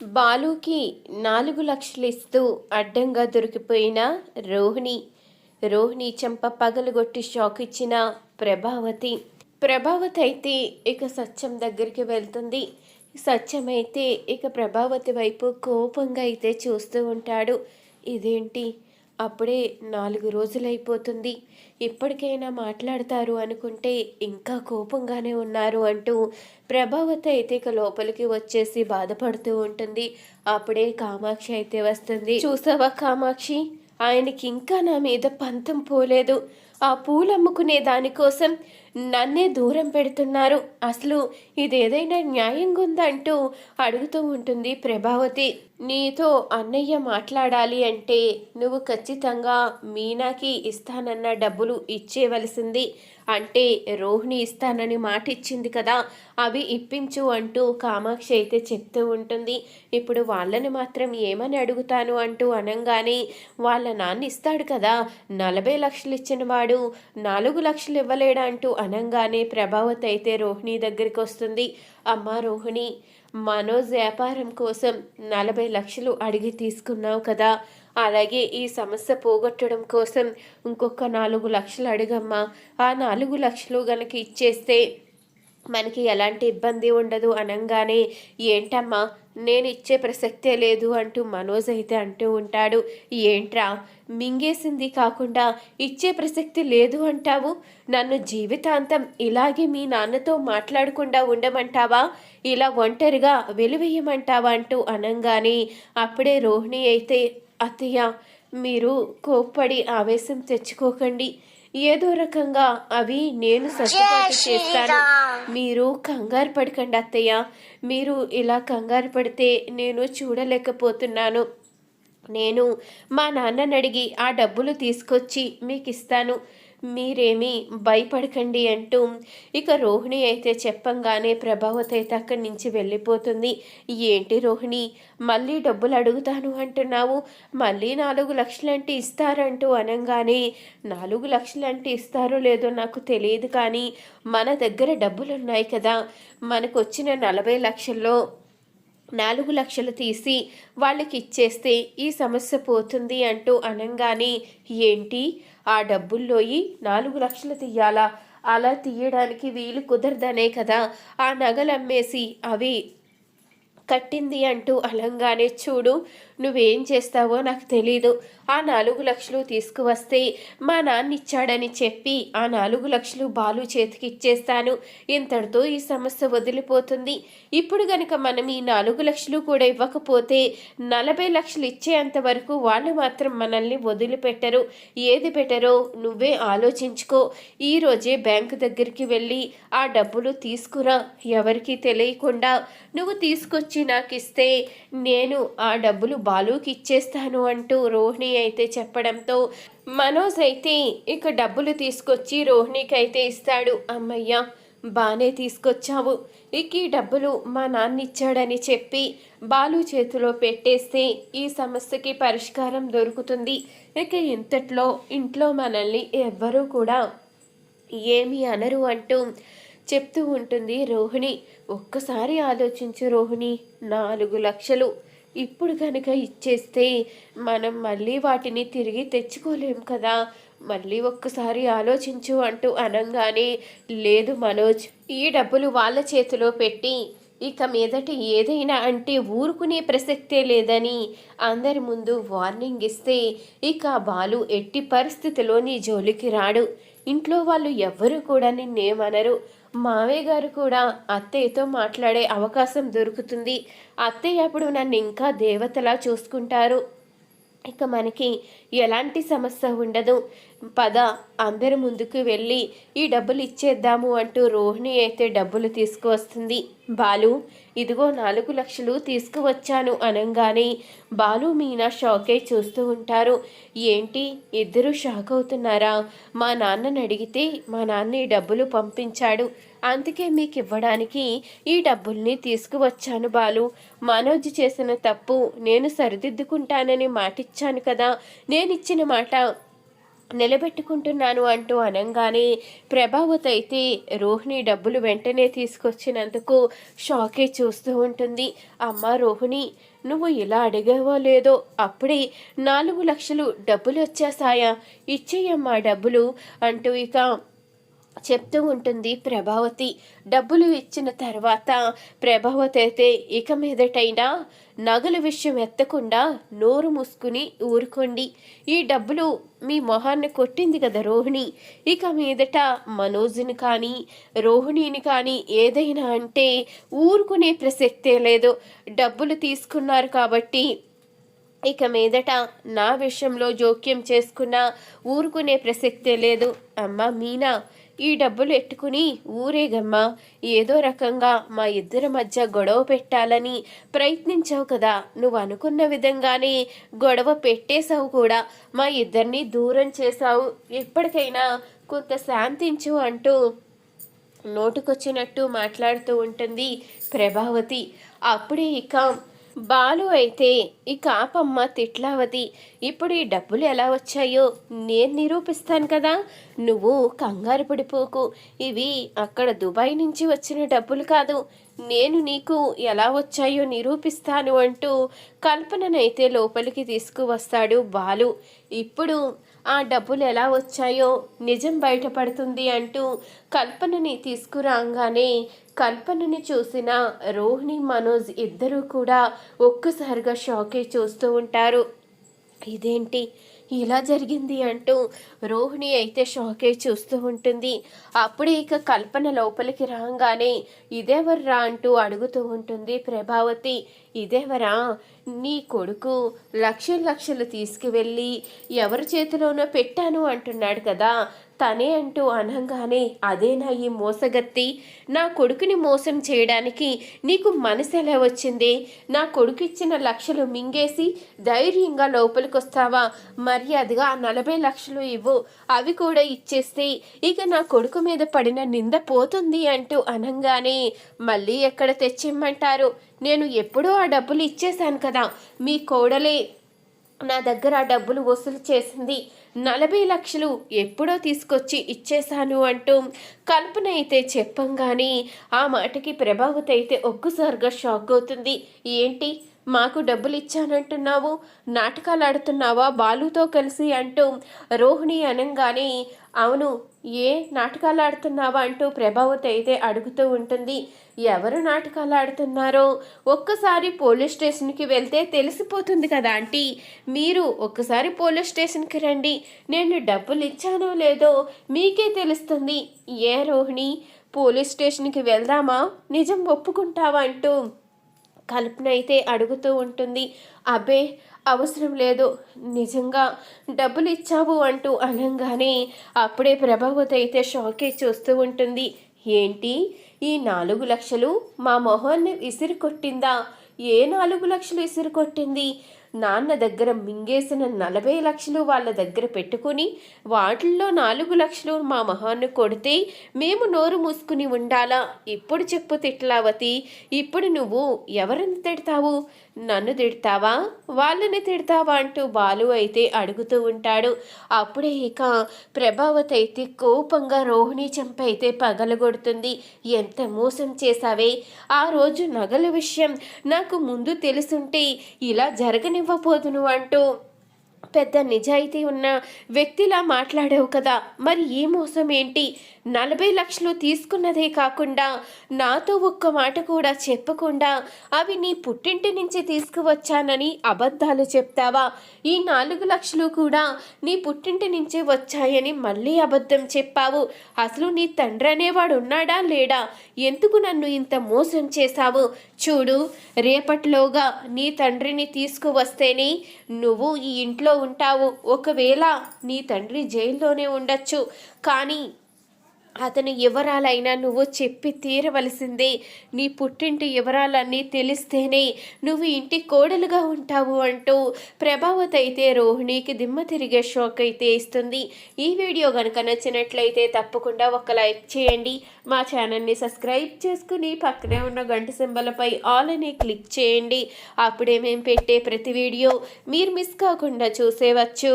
బాలుకి నాలుగు లక్షలు ఇస్తూ అడ్డంగా దొరికిపోయిన రోహిణి. రోహిణి చెంప పగలగొట్టి షాక్ ఇచ్చిన ప్రభావతి. ప్రభావతి అయితే ఇక సత్యం దగ్గరికి వెళ్తుంది. సత్యం అయితే ఇక ప్రభావతి వైపు కోపంగా అయితే చూస్తూ ఉంటాడు. ఇదేంటి? అప్పుడే నాలుగు రోజులైపోతుంది. ఇప్పటికైనా మాట్లాడతారు అనుకుంటే ఇంకా కోపంగానే ఉన్నారు అంటూ ప్రభావతి అయితే ఇక లోపలికి వచ్చేసి బాధపడుతూ ఉంటుంది. అప్పుడే కామాక్షి అయితే వస్తుంది. చూసావా కామాక్షి? ఆయనకి ఇంకా నా మీద పంతం పోలేదు. ఆ పూలు అమ్ముకునే దానికోసం నన్నే దూరం పెడుతున్నారు. అసలు ఇదేదైనా న్యాయంగా ఉందంటూ అడుగుతూ ఉంటుంది ప్రభావతి. నీతో అన్నయ్య మాట్లాడాలి అంటే నువ్వు ఖచ్చితంగా మీనాకి ఇస్తానన్న డబ్బులు ఇచ్చేవలసింది. అంటే రోహిణి ఇస్తానని మాట ఇచ్చింది కదా అవి ఇప్పించు అంటూ కామాక్షి అయితే చెప్తూ ఉంటుంది. ఇప్పుడు వాళ్ళని మాత్రం ఏమని అడుగుతాను అంటూ అనంగానే వాళ్ళ నాన్న ఇస్తాడు కదా నలభై లక్షలు ఇచ్చిన వాడు నాలుగు లక్షలు ఇవ్వలేడా అంటూ అనంగానే ప్రభావతి అయితే రోహిణి దగ్గరికి వస్తుంది. అమ్మ రోహిణి మనోజ్ వ్యాపారం కోసం నలభై లక్షలు అడిగి తీసుకున్నావు కదా. అలాగే ఈ సమస్య పోగొట్టడం కోసం ఇంకొక నాలుగు లక్షలు అడిగమ్మా. ఆ నాలుగు లక్షలు గనక ఇచ్చేస్తే మనకి ఎలాంటి ఇబ్బంది ఉండదు అనగానే ఏంటమ్మా నేను ఇచ్చే ప్రసక్తే లేదు అంటూ మనోజ్ అయితే అంటూ ఉంటాడు. ఏంట్రా? మింగేసింది కాకుండా ఇచ్చే ప్రసక్తి లేదు అంటావు? నన్ను జీవితాంతం ఇలాగే మీ నాన్నతో మాట్లాడకుండా ఉండమంటావా? ఇలా ఒంటరిగా వెలువేయమంటావా అంటూ అనంగానే అప్పుడే రోహిణి అయితే అత్తయ్య మీరు కోప్పడి ఆవేశం తెచ్చుకోకండి. ఏదో రకంగా అవి నేను సర్దుబాటు చేస్తాను. మీరు కంగారు పడకండి అత్తయ్య. మీరు ఇలా కంగారు పడితే నేను చూడలేకపోతున్నాను. నేను మా నాన్నని అడిగి ఆ డబ్బులు తీసుకొచ్చి మీకు ఇస్తాను మీరేమీ భయపడకండి అంటూ ఇక రోహిణి అయితే చెప్పంగానే ప్రభావతి అయితే అక్కడి నుంచి వెళ్ళిపోతుంది. ఏంటి రోహిణి? మళ్ళీ డబ్బులు అడుగుతాను అంటున్నావు. మళ్ళీ నాలుగు లక్షలంటే ఇస్తారంటూ అనగానే నాలుగు లక్షలంటే ఇస్తారో లేదో నాకు తెలియదు కానీ మన దగ్గర డబ్బులు ఉన్నాయి కదా. మనకు వచ్చిన నలభై లక్షల్లో నాలుగు లక్షలు తీసి వాళ్ళకి ఇచ్చేస్తే ఈ సమస్య పోతుంది అంటూ అనంగానే ఏంటి? ఆ డబ్బుల్లోయి నాలుగు లక్షలు తీయాలా? అలా తీయడానికి వీలు కుదరదనే కదా. ఆ నగలు అమ్మేసి అవి కట్టింది అంటూ అలంగానే చూడు నువ్వేం చేస్తావో నాకు తెలీదు. ఆ నాలుగు లక్షలు తీసుకువస్తే మా నాన్న ఇచ్చాడని చెప్పి ఆ నాలుగు లక్షలు బాలు చేతికి ఇచ్చేస్తాను. ఇంతటితో ఈ సమస్య వదిలిపోతుంది. ఇప్పుడు గనుక మనం ఈ నాలుగు లక్షలు కూడా ఇవ్వకపోతే నలభై లక్షలు ఇచ్చేంత వరకు వాళ్ళు మాత్రం మనల్ని వదిలిపెట్టరు. ఏది పెట్టరో నువ్వే ఆలోచించుకో. ఈరోజే బ్యాంకు దగ్గరికి వెళ్ళి ఆ డబ్బులు తీసుకురా. ఎవరికీ తెలియకుండా నువ్వు తీసుకొచ్చి నాకు ఇస్తే నేను ఆ డబ్బులు బాలుకి ఇచ్చేస్తాను అంటూ రోహిణి అయితే చెప్పడంతో మనోజ్ అయితే ఇక డబ్బులు తీసుకొచ్చి రోహిణికి అయితే ఇస్తాడు. అమ్మయ్య బాగానే తీసుకొచ్చావు. ఇక ఈ డబ్బులు మా నాన్న ఇచ్చాడని చెప్పి బాలు చేతిలో పెట్టేస్తే ఈ సమస్యకి పరిష్కారం దొరుకుతుంది. ఇక ఇంతట్లో ఇంట్లో మనల్ని ఎవ్వరూ కూడా ఏమీ అనరు అంటూ చెప్తూ ఉంటుంది రోహిణి ఒక్కసారి ఆలోచించు రోహిణి నాలుగు లక్షలు ఇప్పుడు కనుక ఇచ్చేస్తే మనం మళ్ళీ వాటిని తిరిగి తెచ్చుకోలేం కదా. మళ్ళీ ఒక్కసారి ఆలోచించు అంటూ అనగానే లేదు మనోజ్ ఈ డబ్బులు వాళ్ళ చేతిలో పెట్టి ఇక మీదట ఏదైనా అంటే ఊరుకునే ప్రసక్తే లేదని అందరి ముందు వార్నింగ్ ఇస్తే ఇక బాలు ఎట్టి పరిస్థితిలో నీ జోలికి రాడు. ఇంట్లో వాళ్ళు ఎవ్వరూ కూడా నిన్నేమనరు. మావయ్య గారు కూడా అత్తయ్యతో మాట్లాడే అవకాశం దొరుకుతుంది. అత్తయ్య అప్పుడు నన్ను ఇంకా దేవతలా చూసుకుంటారు. ఇక మనకి ఎలాంటి సమస్య ఉండదు. పద అందరి ముందుకు వెళ్ళి ఈ డబ్బులు ఇచ్చేద్దాము అంటూ రోహిణి అయితే డబ్బులు తీసుకువస్తుంది. బాలు ఇదిగో నాలుగు లక్షలు తీసుకువచ్చాను అనగానే బాలు మీనా షాకే చూస్తూ ఉంటారు. ఏంటి? ఇద్దరు షాక్ అవుతున్నారా? మా నాన్నని అడిగితే మా నాన్న ఈ డబ్బులు పంపించాడు. అందుకే మీకు ఇవ్వడానికి ఈ డబ్బుల్ని తీసుకువచ్చాను బాలు. మనోజ్ చేసిన తప్పు నేను సరిదిద్దుకుంటానని మాటిచ్చాను కదా. నేను ఇచ్చిన మాట నిలబెట్టుకుంటున్నాను అంటూ అనంగానే ప్రభావత్ అయితే రోహిణి డబ్బులు వెంటనే తీసుకొచ్చినందుకు షాకే చూస్తూ ఉంటుంది. అమ్మ రోహిణి నువ్వు ఇలా అడిగావో లేదో అప్పుడే నాలుగు లక్షలు డబ్బులు వచ్చేసాయా ఇచ్చేయమ్మా డబ్బులు అంటూ ఇక చెప్తూ ఉంటుంది ప్రభావతి. డబ్బులు ఇచ్చిన తర్వాత ప్రభావతి అయితే ఇక మీదటైనా నగల విషయం ఎత్తకుండా నోరు మూసుకుని ఊరుకోండి. ఈ డబ్బులు మీ మొహాన్ని కొట్టింది కదా రోహిణి. ఇక మీదట మనోజ్ని కానీ రోహిణిని కానీ ఏదైనా అంటే ఊరుకునే ప్రసక్తే లేదు. డబ్బులు తీసుకున్నారు కాబట్టి ఇక మీదట నా విషయంలో జోక్యం చేసుకున్న ఊరుకునే ప్రసక్తే లేదు. అమ్మ మీనా ఈ డబ్బులు ఎట్టుకుని ఊరేగమ్మా ఏదో రకంగా మా ఇద్దరి మధ్య గొడవ పెట్టాలని ప్రయత్నించావు కదా. నువ్వు అనుకున్న విధంగానే గొడవ పెట్టేశావు కూడా. మా ఇద్దరిని దూరం చేశావు. ఎప్పటికైనా కొంత శాంతించు అంటూ నోటుకొచ్చినట్టు మాట్లాడుతూ ఉంటుంది ప్రభావతి. అప్పుడే ఇక బాలు అయితే ఈ కాపమ్మ తిట్లావతి ఇప్పుడు ఈ డబ్బులు ఎలా వచ్చాయో నేను నిరూపిస్తాను కదా. నువ్వు కంగారు పడిపోకు. ఇవి అక్కడ దుబాయ్ నుంచి వచ్చిన డబ్బులు కాదు. నేను నీకు ఎలా వచ్చాయో నిరూపిస్తాను అంటూ కల్పననైతే లోపలికి తీసుకువస్తాడు బాలు. ఇప్పుడు ఆ డబ్బులు ఎలా వచ్చాయో నిజం బయటపడుతుంది అంటూ కల్పనని తీసుకురాగానే కల్పనని చూసిన రోహిణి మనోజ్ ఇద్దరూ కూడా ఒక్కసారిగా షాకే చూస్తూ ఉంటారు. ఇదేంటి? ఇలా జరిగింది అంటూ రోహిణి అయితే షాకే చూస్తూ ఉంటుంది. అప్పుడే ఇక కల్పన లోపలికి రాగానే ఇదేవర్రా అంటూ అడుగుతూ ఉంటుంది ప్రభావతి. ఇదేవరా నీ కొడుకు లక్షలు లక్షలు తీసుకువెళ్ళి ఎవరి చేతిలోనో పెట్టాను అంటున్నాడు కదా. తనే అంటూ అనగానే అదేనా ఈ మోసగత్తి? నా కొడుకుని మోసం చేయడానికి నీకు మనసు ఎలా వచ్చింది? నా కొడుకు ఇచ్చిన లక్షలు మింగేసి ధైర్యంగా లోపలికి వస్తావా మర్యాదగా ఆ నలభై లక్షలు ఇవ్వు. అవి కూడా ఇచ్చేస్తే ఇక నా కొడుకు మీద పడిన నింద పోతుంది అంటూ అనగానే మళ్ళీ ఎక్కడ తెచ్చిమ్మంటారు? నేను ఎప్పుడూ ఆ డబ్బులు ఇచ్చేశాను కదా. మీ కోడలే నా దగ్గర ఆ డబ్బులు వసూలు చేసింది. నలభై లక్షలు ఎప్పుడో తీసుకొచ్చి ఇచ్చేశాను అంటూ కల్పన అయితే చెప్పంగానే ఆ మాటకి ప్రభావతి అయితే ఒక్కసారిగా షాక్ అవుతుంది. ఏంటి? మాకు డబ్బులు ఇచ్చానంటున్నావు? నాటకాలు ఆడుతున్నావా బాలుతో కలిసి అంటూ రోహిణి అనంగానే అవును ఏ నాటకాలు ఆడుతున్నావా అంటూ ప్రభావతి అయితే అడుగుతూ ఉంటుంది. ఎవరు నాటకాలు ఆడుతున్నారో? ఒక్కసారి పోలీస్ స్టేషన్కి వెళ్తే తెలిసిపోతుంది కదా ఆంటీ. మీరు ఒక్కసారి పోలీస్ స్టేషన్కి రండి. నేను డబ్బులు ఇచ్చానో లేదో మీకే తెలుస్తుంది. ఏ రోహిణి పోలీస్ స్టేషన్కి వెళ్దామా? నిజం ఒప్పుకుంటావా అంటూ కల్పన అయితే అడుగుతూ ఉంటుంది. అబ్బే అవసరం లేదు. నిజంగా డబ్బులు ఇచ్చావు అంటూ అనగానే అప్పుడే ప్రభావతి అయితే షాకే చూస్తూ ఉంటుంది. ఏంటి? ఈ నాలుగు లక్షలు మా మొహాన్ని విసిరి కొట్టిందా? ఏ నాలుగు లక్షలు విసిరి కొట్టింది? నాన్న దగ్గర మింగేసిన నలభై లక్షలు వాళ్ళ దగ్గర పెట్టుకుని వాటిల్లో నాలుగు లక్షలు మా మహాన్ని కొడితే మేము నోరు మూసుకుని ఉండాలా? ఇప్పుడు చెప్పు తిట్లావతి. ఇప్పుడు నువ్వు ఎవరిని తిడతావు? నన్ను తిడతావా? వాళ్ళని తిడతావా అంటూ బాలు అయితే అడుగుతూ ఉంటాడు. అప్పుడే ఇక ప్రభావతి అయితే కోపంగా రోహిణి చెంప అయితే పగలగొడుతుంది. ఎంత మోసం చేశావే? ఆ రోజు నగల విషయం నాకు ముందు తెలుసుంటే ఇలా జరగనివ్వబోదును అంటూ పెద్ద నిజాయితీ ఉన్న వ్యక్తిలా మాట్లాడావు కదా. మరి ఈ మోసం ఏంటి? నలభై లక్షలు తీసుకున్నదే కాకుండా నాతో ఒక్క మాట కూడా చెప్పకుండా అవి నీ పుట్టింటి నుంచి తీసుకువచ్చానని అబద్ధాలు చెప్తావా? ఈ నాలుగు లక్షలు కూడా నీ పుట్టింటి నుంచే వచ్చాయని మళ్ళీ అబద్ధం చెప్పావు. అసలు నీ తండ్రి అనేవాడు ఉన్నాడా లేడా? ఎందుకు నన్ను ఇంత మోసం చేశావు? చూడు రేపటిలోగా నీ తండ్రిని తీసుకువస్తేనే నువ్వు ఈ ఇంట్లో ఉంటావు. ఒకవేళ నీ తండ్రి జైల్లోనే ఉండొచ్చు. కానీ అతని వివరాలైనా నువ్వు చెప్పి తీరవలసిందే. నీ పుట్టింటి వివరాలన్నీ తెలిస్తేనే నువ్వు ఇంటి కోడలుగా ఉంటావు అంటూ ప్రభావత్ అయితే రోహిణికి దిమ్మ తిరిగే షాక్ అయితే ఇస్తుంది. ఈ వీడియో కనుక నచ్చినట్లయితే తప్పకుండా ఒక లైక్ చేయండి. మా ఛానల్ని సబ్స్క్రైబ్ చేసుకుని పక్కనే ఉన్న గంట సింబలపై ఆల్ అని క్లిక్ చేయండి. అప్పుడే మేము పెట్టే ప్రతి వీడియో మీరు మిస్ కాకుండా చూసేవచ్చు.